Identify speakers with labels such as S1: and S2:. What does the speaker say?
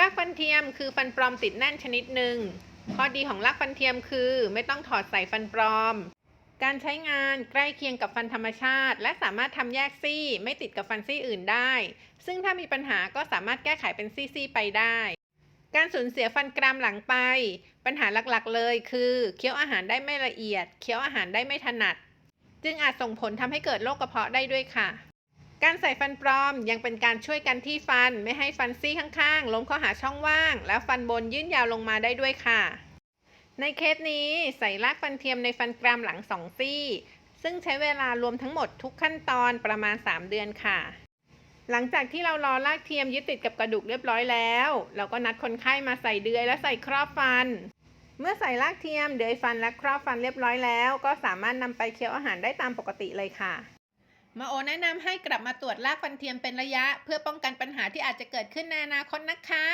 S1: รากฟันเทียมคือฟันปลอมติดแน่นชนิดหนึ่ง ข้อดีของรากฟันเทียมคือไม่ต้องถอดใส่ฟันปลอม การใช้งานใกล้เคียงกับฟันธรรมชาติ และสามารถทำแยกซี่ ไม่ติดกับฟันซี่อื่นได้ ซึ่งถ้ามีปัญหาก็สามารถแก้ไขเป็นซี่ๆไปได้ การสูญเสียฟันกรามหลังไป ปัญหาหลักๆ เลยคือเคี้ยวอาหารได้ไม่ละเอียด เคี้ยวอาหารได้ไม่ถนัด จึงอาจส่งผลทำให้เกิดโรคกระเพาะได้ด้วยค่ะ การใส่ฟันปลอมยังเป็นการช่วยกันที่ฟันไม่ให้ฟันซี่ข้างๆล้มเข้าหาช่องว่าง แล้วฟันบนยื่นยาวลงมาได้ด้วยค่ะ ในเคสนี้ใส่รากฟันเทียมในฟันกรามหลังสองซี่ ซึ่งใช้เวลารวมทั้งหมดทุกขั้นตอนประมาณ 3 เดือนค่ะ หลังจากที่เรารอรากเทียมยึดติดกับกระดูกเรียบร้อยแล้ว เราก็นัดคนไข้มาใส่เดือยและใส่ครอบฟัน เมื่อใส่รากเทียมเดือยฟันและครอบฟันเรียบร้อยแล้ว ก็สามารถนำไปเคี้ยวอาหารได้ตามปกติเลยค่ะ มาโอแนะนำให้กลับมาตรวจรากฟันเทียมเป็นระยะ เพื่อป้องกันปัญหาที่อาจจะเกิดขึ้นในอนาคตนะคะ